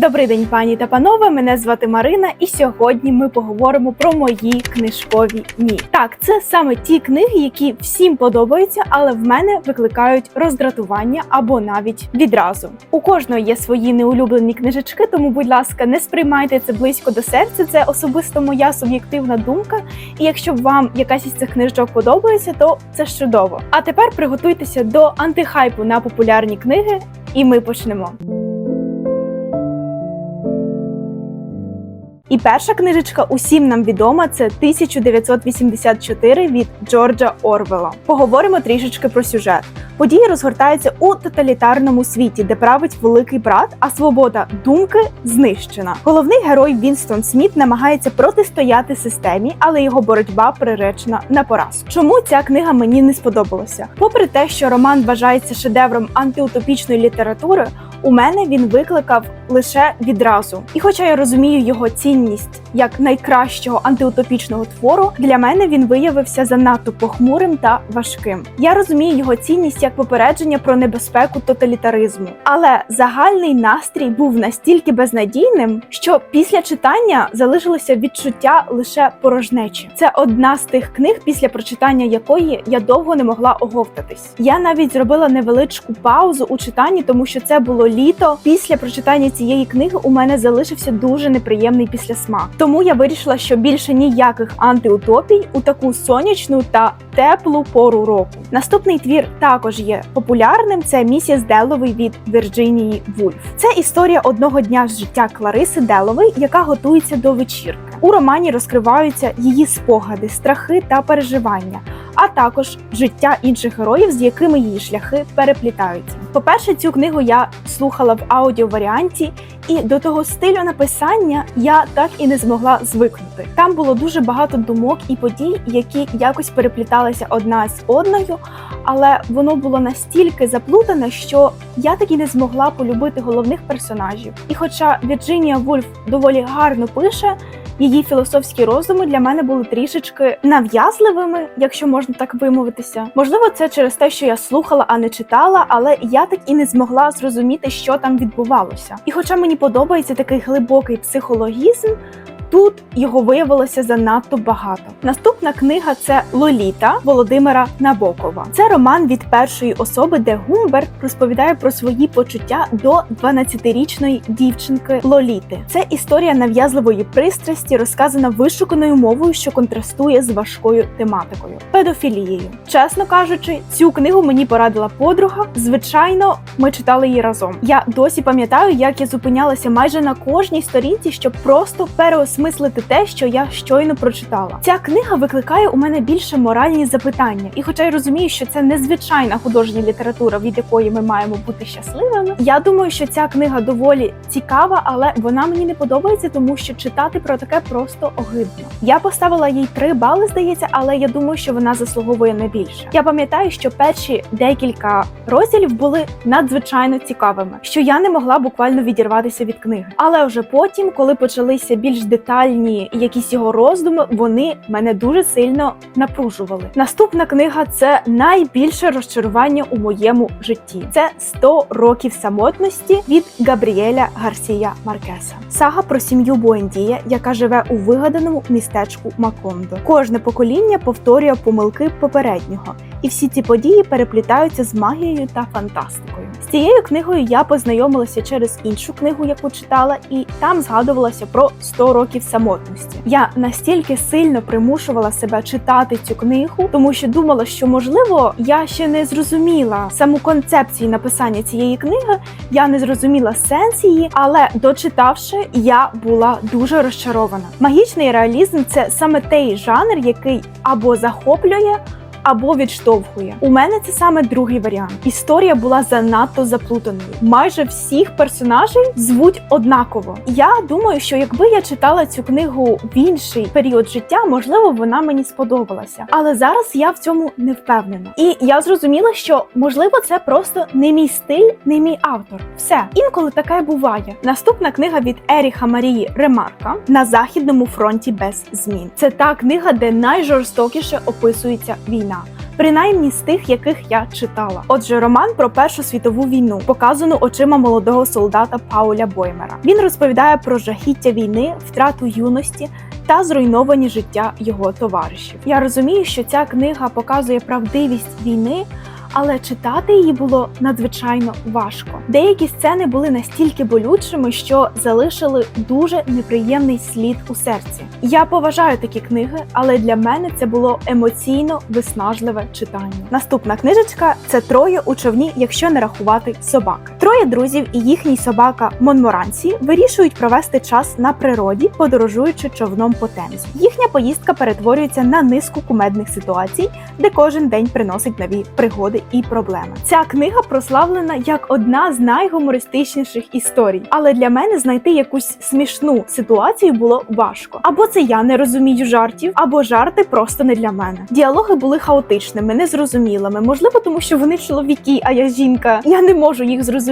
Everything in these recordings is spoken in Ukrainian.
Добрий день, пані та панове. Мене звати Марина, і сьогодні ми поговоримо про мої книжкові ні. Так, це саме ті книги, які всім подобаються, але в мене викликають роздратування або навіть відразу. У кожного є свої неулюблені книжечки, тому, будь ласка, не сприймайте це близько до серця. Це особисто моя суб'єктивна думка. І якщо вам якась із цих книжок подобається, то це чудово. А тепер приготуйтеся до антихайпу на популярні книги, і ми почнемо. І перша книжечка усім нам відома це 1984 від Джорджа Орвела. Поговоримо трішечки про сюжет. Події розгортаються у тоталітарному світі, де править великий брат, а свобода думки знищена. Головний герой Вінстон Сміт намагається протистояти системі, але його боротьба приречена на поразку. Чому ця книга мені не сподобалася? Попри те, що роман вважається шедевром антиутопічної літератури, у мене він викликав лише відразу. І хоча я розумію його цінність як найкращого антиутопічного твору, для мене він виявився занадто похмурим та важким. Я розумію його цінність як попередження про небезпеку тоталітаризму, але загальний настрій був настільки безнадійним, що після читання залишилося відчуття лише порожнечі. Це одна з тих книг, після прочитання якої я довго не могла оговтатись. Я навіть зробила невеличку паузу у читанні, тому що це було літо. Після прочитання цієї книги у мене залишився дуже неприємний післясмак. Тому я вирішила, що більше ніяких антиутопій у таку сонячну та теплу пору року. Наступний твір також є популярним. Це місіс Деловий від Вірджинії Вульф. Це історія одного дня з життя Клариси Деловий, яка готується до вечірки. У романі розкриваються її спогади, страхи та переживання, а також життя інших героїв, з якими її шляхи переплітаються. По-перше, цю книгу я слухала в аудіоваріанті, і до того стилю написання я так і не змогла звикнути. Там було дуже багато думок і подій, які якось перепліталися одна з одною, але воно було настільки заплутане, що я таки не змогла полюбити головних персонажів. І хоча Вірджинія Вульф доволі гарно пише. Її філософські роздуми для мене були трішечки нав'язливими, якщо можна так вимовитися. Можливо, це через те, що я слухала, а не читала, але я так і не змогла зрозуміти, що там відбувалося. І хоча мені подобається такий глибокий психологізм. Тут його виявилося занадто багато. Наступна книга це Лоліта Володимира Набокова. Це роман від першої особи, де Гумберт розповідає про свої почуття до 12-річної дівчинки Лоліти. Це історія нав'язливої пристрасті, розказана вишуканою мовою, що контрастує з важкою тематикою педофілією. Чесно кажучи, цю книгу мені порадила подруга. Звичайно, ми читали її разом. Я досі пам'ятаю, як я зупинялася майже на кожній сторінці, щоб просто переосмислити те, що я щойно прочитала. Ця книга викликає у мене більше моральні запитання, і хоча я розумію, що це незвичайна художня література, від якої ми маємо бути щасливими, я думаю, що ця книга доволі цікава, але вона мені не подобається, тому що читати про таке просто огидно. Я поставила їй 3 бали, здається, але я думаю, що вона заслуговує на більше. Я пам'ятаю, що перші декілька розділів були надзвичайно цікавими, що я не могла буквально відірватися від книги. Але вже потім, коли почалися більш детальні якісь його роздуми, вони мене дуже сильно напружували. Наступна книга це найбільше розчарування у моєму житті. Це «100 років самотності від Габріеля Гарсія Маркеса. Сага про сім'ю Буендія, яка живе у вигаданому містечку Макондо. Кожне покоління повторює помилки попереднього, і всі ці події переплітаються з магією та фантастикою. З цією книгою я познайомилася через іншу книгу, яку читала, і там згадувалося про 100 років самотності. Я настільки сильно примушувала себе читати цю книгу, тому що думала, що можливо я ще не зрозуміла саму концепцію написання цієї книги, я не зрозуміла сенс її, але дочитавши, я була дуже розчарована. Магічний реалізм це саме той жанр, який або захоплює або відштовхує. У мене це саме другий варіант. Історія була занадто заплутаною. Майже всіх персонажей звуть однаково. Я думаю, що якби я читала цю книгу в інший період життя, можливо, вона мені сподобалася. Але зараз я в цьому не впевнена. І я зрозуміла, що можливо це просто не мій стиль, не мій автор. Все інколи таке буває. Наступна книга від Еріха Марії Ремарка на західному фронті без змін. Це та книга, де найжорстокіше описується війна. Принаймні з тих, яких я читала. Отже, роман про Першу світову війну, показану очима молодого солдата Пауля Боймера. Він розповідає про жахіття війни, втрату юності. Та зруйновані життя його товаришів. Я розумію, що ця книга показує правдивість війни, але читати її було надзвичайно важко. Деякі сцени були настільки болючими, що залишили дуже неприємний слід у серці. Я поважаю такі книги, але для мене це було емоційно виснажливе читання. Наступна книжечка це троє у човні, якщо не рахувати собаки. Троє друзів і їхній собака Монморансі вирішують провести час на природі, подорожуючи човном по темзі. Їхня поїздка перетворюється на низку кумедних ситуацій, де кожен день приносить нові пригоди і проблеми. Ця книга прославлена як одна з найгумористичніших історій, але для мене знайти якусь смішну ситуацію було важко. Або це я не розумію жартів, або жарти просто не для мене. Діалоги були хаотичними, незрозумілими. Можливо, тому що вони чоловіки, а я жінка. Я не можу їх зрозуміти,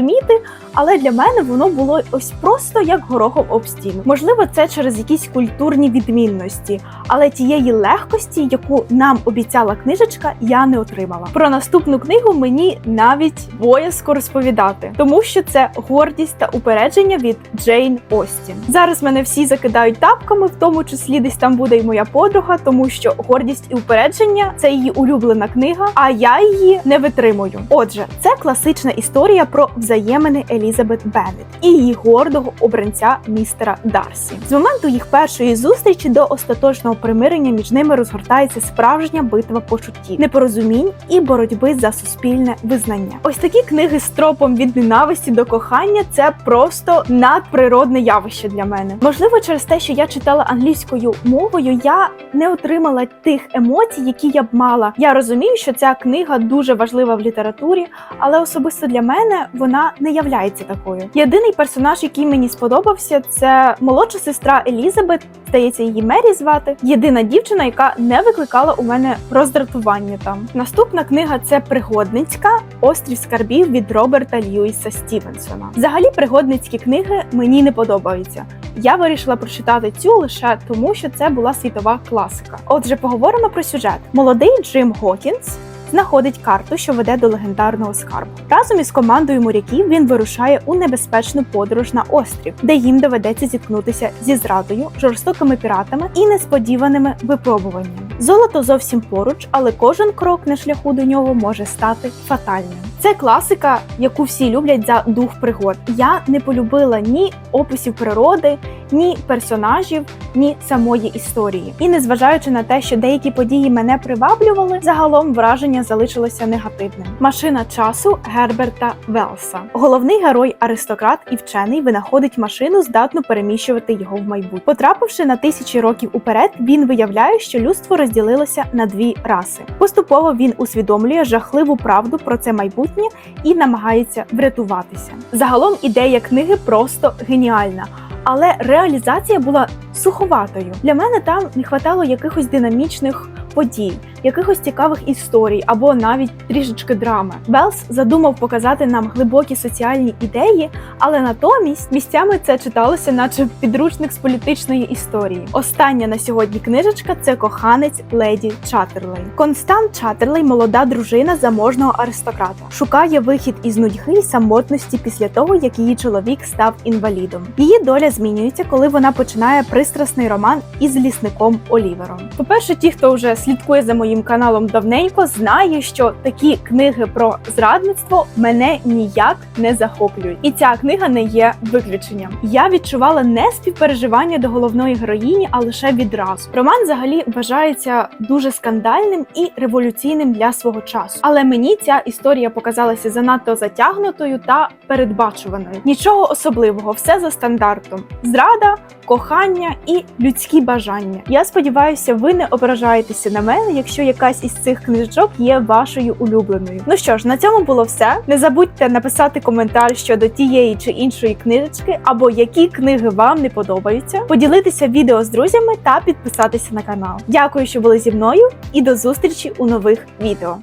але для мене воно було ось просто як горохом об стіну. Можливо, це через якісь культурні відмінності, але тієї легкості, яку нам обіцяла книжечка, я не отримала. Про наступну книгу мені навіть боязко розповідати, тому що це гордість та упередження від Джейн Остін. Зараз мене всі закидають тапками, в тому числі десь там буде і моя подруга, тому що гордість і упередження це її улюблена книга, а я її не витримую. Отже, це класична історія про взаємини Елізабет Беннет і її гордого обранця містера Дарсі. З моменту їх першої зустрічі до остаточного примирення між ними розгортається справжня битва почуттів, непорозумінь і боротьби за суспільне визнання. Ось такі книги з тропом від ненависті до кохання це просто надприродне явище для мене. Можливо, через те, що я читала англійською мовою, я не отримала тих емоцій, які я б мала. Я розумію, що ця книга дуже важлива в літературі, але особисто для мене вона не являється такою. Єдиний персонаж, який мені сподобався, це молодша сестра Елізабет, здається, її Мері звати. Єдина дівчина, яка не викликала у мене роздратування там. Наступна книга це пригодницька острів скарбів від Роберта Льюіса Стівенсона. Взагалі, пригодницькі книги мені не подобаються. Я вирішила прочитати цю лише тому, що це була світова класика. Отже, поговоримо про сюжет. Молодий Джим Гокінс знаходить карту, що веде до легендарного скарбу. Разом із командою моряків він вирушає у небезпечну подорож на острів, де їм доведеться зіткнутися зі зрадою, жорстокими піратами і несподіваними випробуваннями. Золото зовсім поруч, але кожен крок на шляху до нього може стати фатальним. Це класика, яку всі люблять за дух пригод. Я не полюбила ні описів природи, ні персонажів, ні самої історії. І незважаючи на те, що деякі події мене приваблювали, загалом враження залишилося негативним. Машина часу Герберта Велса. Головний герой, аристократ і вчений винаходить машину, здатну переміщувати його в майбутнє. Потрапивши на тисячі років уперед, він виявляє, що людство розділилося на дві раси. Поступово він усвідомлює жахливу правду про це майбутнє і намагається врятуватися. Загалом ідея книги просто геніальна. Але реалізація була суховатою. Для мене там не хватало якихось динамічних подій, якихось цікавих історій або навіть трішечки драми. Велс задумав показати нам глибокі соціальні ідеї, але натомість місцями це читалося, наче підручник з політичної історії. Остання на сьогодні книжечка це коханець леді Чатерлей. Констант Чатерлей, молода дружина заможного аристократа, шукає вихід із нудьги й самотності після того, як її чоловік став інвалідом. Її доля змінюється, коли вона починає пристрасний роман із лісником Олівером. По-перше, ті, хто вже слідкує за моїм каналом давненько, знає, що такі книги про зрадництво мене ніяк не захоплюють, і ця книга не є виключенням. Я відчувала не співпереживання до головної героїні, а лише відразу. Роман взагалі вважається дуже скандальним і революційним для свого часу. Але мені ця історія показалася занадто затягнутою та передбачуваною. Нічого особливого, все за стандартом: зрада, кохання і людські бажання. Я сподіваюся, ви не ображаєтеся на мене, якщо якась із цих книжок є вашою улюбленою. Ну що ж, на цьому було все. Не забудьте написати коментар щодо тієї чи іншої книжечки, або які книги вам не подобаються, поділитися відео з друзями та підписатися на канал. Дякую, що були зі мною, і до зустрічі у нових відео.